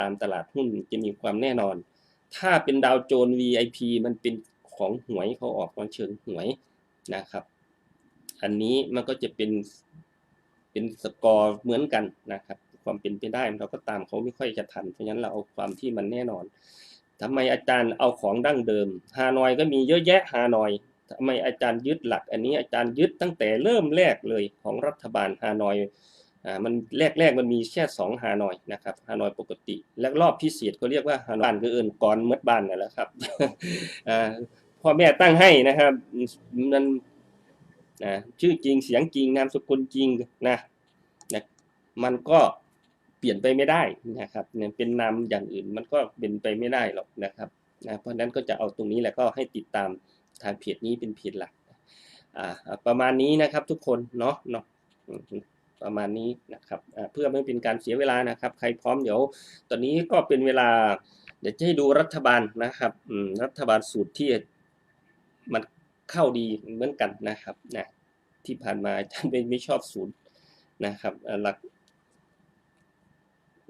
ตามตลาดหุ้นจะมีความแน่นอน ถ้าเป็นดาวโจน VIP มันเป็นของหวยเขาออกมาเชิงหวยนะครับ อันนี้มันก็จะเป็นเป็นสกอร์เหมือนกันนะครับ ความเป็นไปได้เราก็ตามเขาไม่ค่อยจะทัน เพราะฉะนั้นเราเอาความที่มันแน่นอนทำไมอาจารย์เอาของดั้งเดิม ฮานอยก็มีเยอะแยะฮานอยทำไมอาจารย์ยึดหลัก อันนี้อาจารย์ยึดตั้งแต่เริ่มแรกเลยของรัฐบาลฮานอย อ่ามันแรกๆมันมีแค่สองฮานอยนะครับฮานอยปกติ และรอบพิเศษเขาเรียกว่าฮานอยบ้านก็เอินก่อนเมื่อบ้านนั่นแหละครับอ่าพ่อแม่ตั้งให้นะครับมันนะชื่อจริงเสียงจริงนามสกุลจริงนะนะมันก็เปลี่ยนไปไม่ได้นะครับเนี่ยเป็นนามอย่างอื่นมันก็เป็นไปไม่ได้หรอกนะครับนะเพราะฉะนั้นก็จะเอาตรงนี้แหละก็ให้ติดตามทางเพจนี้เป็นเพจหลักอ่าประมาณนี้นะครับทุกคนเนาะเนาะ ประมาณนี้นะครับเพื่อไม่เป็นการเสียเวลานะครับ ใครพร้อมเดี๋ยว ตอนนี้ก็เป็นเวลา เดี๋ยวจะให้ดูรัฐบาลนะครับรัฐบาลสูตรที่มันเข้าดีเหมือนกันนะครับนะที่ผ่านมาอาจารย์ไม่ไม่ชอบศูนย์นะครับหลัก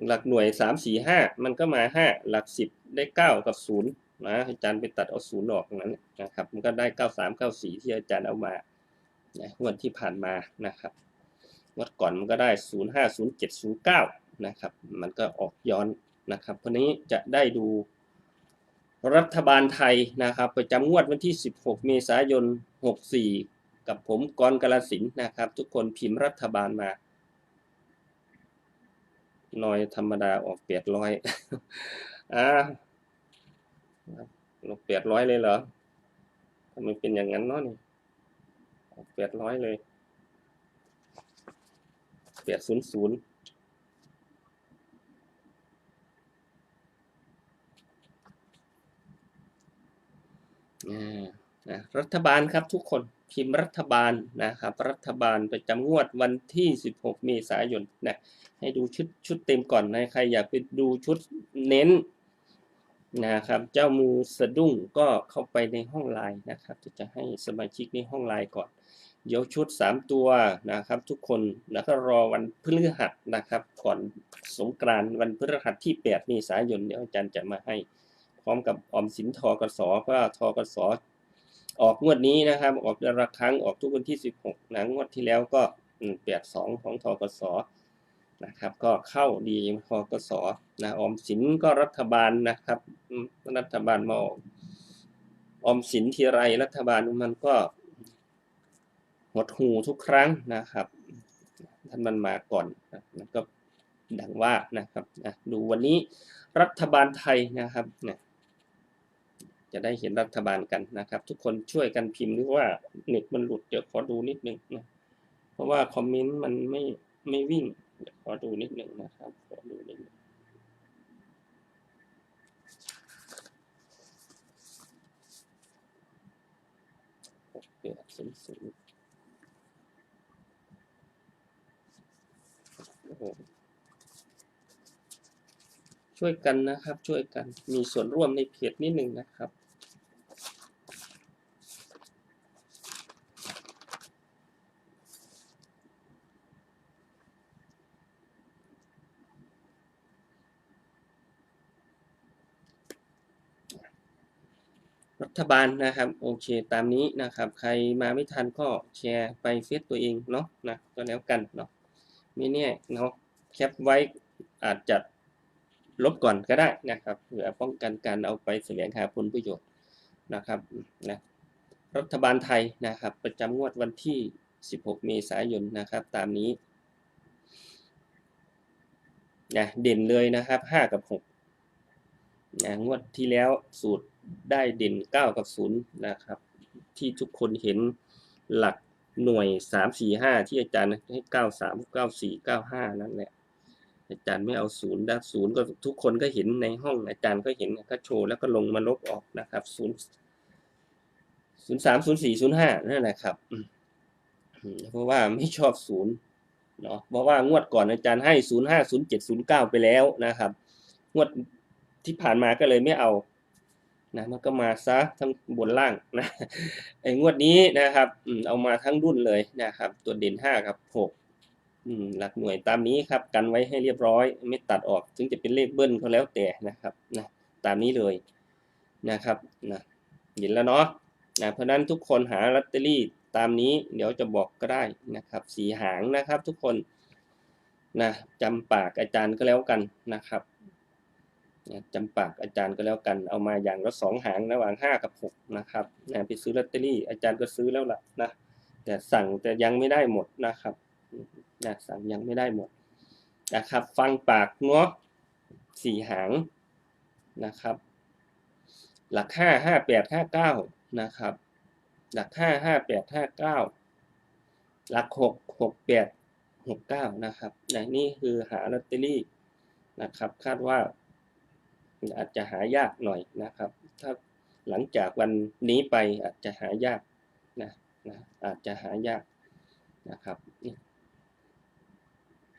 หลักหน่วยสามสี่ห้ามันก็มาห้าหลักสิบได้เก้ากับศูนย์นะอาจารย์ไปตัดเอาศูนย์ออกตรงนั้นนะครับ มันก็ได้เก้าสามเก้าสี่ที่อาจารย์เอามานะวันที่ผ่านมานะครับ งวันก่อนมันก็ได้ศูนย์ห้าศูนะครับ มันก็ออกย้อนนะครับวันนี้จะได้ดูรัฐบาลไทยนะครับประจำงวดวันที่ 16 เมษายน 64 กับผมกรกาลสินนะครับ ทุกคนพิมพ์รัฐบาลมาหน่อยธรรมดาออกแปดร้อยอ่าออกแปดร้อยเลยเหรอทำไมเป็นอย่างนั้นเนาะนี่ออกแปดร้อยเลย แปดศูนย์ศูนย์อ่านะรัฐบาลครับทุกคนพิมพ์รัฐบาลนะครับ รัฐบาลประจำงวดวันที่ 16 เมษายนนะให้ดูชุดชุดเต็มก่อนนะใครอยากไปดูชุดเน้นนะครับ เจ้ามูสะดุ้งก็เข้าไปในห้องไลน์นะครับจะจะให้สมาชิกในห้องไลน์ก่อน เดี๋ยวชุด 3 ตัวนะครับ ทุกคนแล้วก็รอวันพฤหัสนะครับ ก่อนสงกรานต์วันพฤหัสที่8เมษายนเดี๋ยวอาจารย์จะมาให้ พร้อมกับออมสินทกสเพราะทกสออกงวดนี้นะครับ ออกเดือนละครั้งออกทุกวันที่ 16นะงวดที่แล้วก็แปดสองของทกสนะครับ ก็เข้าดีพอกสนะออมสินก็รัฐบาลนะครับรัฐบาลมาออกออมสินทีไรรัฐบาลมันก็ หดหูทุกครั้งนะครับท่านมันมาก่อนนะก็ดังว่านะครับนะดูวันนี้รัฐบาลไทยนะครับนะจะได้เห็นรัฐบาลกันนะครับ ทุกคนช่วยกันพิมพ์หรือว่าเน็ตมันหลุดเดี๋ยวขอดูนิดนึงนะเพราะว่าคอมเมนต์มันไม่ไม่วิ่งเดี๋ยวขอดูนิดนึงนะครับขอดูนิดนึ่งหกแปดศูน ย์ศูนย์โอ้โหช่วยกันนะครับ ช่วยกันมีส่วนร่วมในเพจนิดหนึ่งนะครับ รัฐบาลนะครับ โอเคตามนี้นะครับ ใครมาไม่ทันก็แชร์ไปเฟซตัวเองเนาะนะก็แล้วกันเนาะ ไม่แน่เนาะแคปไว้อาจจะลบก่อนก็ได้นะครับเพื่อป้องกันการเอาไปแสวงหาผลประโยชน์นะครับนะรัฐบาลไทยนะครับ ประจำงวดวันที่ 16 เมษายนนะครับ ตามนี้นะเด่นเลยนะครับ 5 กับ6นะงวดที่แล้วสูตรได้เด่น 9 กับ 0 นะครับ ที่ทุกคนเห็นหลัก หน่วย3 4 5ที่อาจารย์ให้9 3 9 4 9 5นั่นแหละอาจารย์ไม่เอาศูนย์ด้ศูนย์ก็ทุกคนก็เห็นในห้องอาจารย์ก็เห็นก็โชว์แล้วก็ลงมาลบออกนะครับศูนย์ศูนย์สามศูนย์สี่ศูนย์ห้านั่นแหละครับเพราะว่าไม่ชอบศูนย์เนาะเพราะว่างวดก่อนอาจารย์ให้ศูนย์ห้าศูนย์เจ็ดศูนย์เก้าไปแล้วนะครับ งวดที่ผ่านมาก็เลยไม่เอา นะมันก็มาซะทั้งบนล่างนะไอ้งวดนี้นะครับเอามาทั้งรุ่นเลยนะครับ ตัวเด่นห้ากับหกอืมหลักหน่วยตามนี้ครับ กันไว้ให้เรียบร้อย ไม่ตัดออก ถึงจะเป็นเลขเบิ้ลก็แล้วแต่นะครับนะตามนี้เลยนะครับนะเห็นแล้วเนาะนะเพราะฉะนั้นทุกคนหาลอตเตอรี่ตามนี้เดี๋ยวจะบอกก็ได้นะครับ สีหางนะครับทุกคนนะจำปากอาจารย์ก็แล้วกันนะครับ นะจำปากอาจารย์ก็แล้วกันเอามาอย่างละสองหางระหว่างห้ากับหกนะครับนะไปซื้อลอตเตอรี่อาจารย์ก็ซื้อแล้วล่ะนะแต่สั่งแต่ยังไม่ได้หมดนะครับนะสั่งยังไม่ได้หมดนะครับ ฟังปากเนาะสี่หางนะครับ หลักห้าห้าแปดห้าเก้านะครับ หลักห้าห้าแปดห้าเก้าหลักหกหกแปดหกเก้านะครับนะนี่คือหาลอตเตอรี่นะครับ คาดว่า อาจจะหายากหน่อยนะครับ ถ้าหลังจากวันนี้ไปอาจจะหายากนะนะอาจจะหายากนะครับ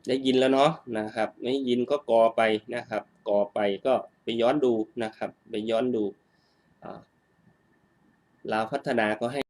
ได้ยินแล้วเนาะนะครับไม่ยินก็กอไปนะครับ กอไปก็ไปย้อนดูนะครับ ไปย้อนดูลาวพัฒนาก็ให้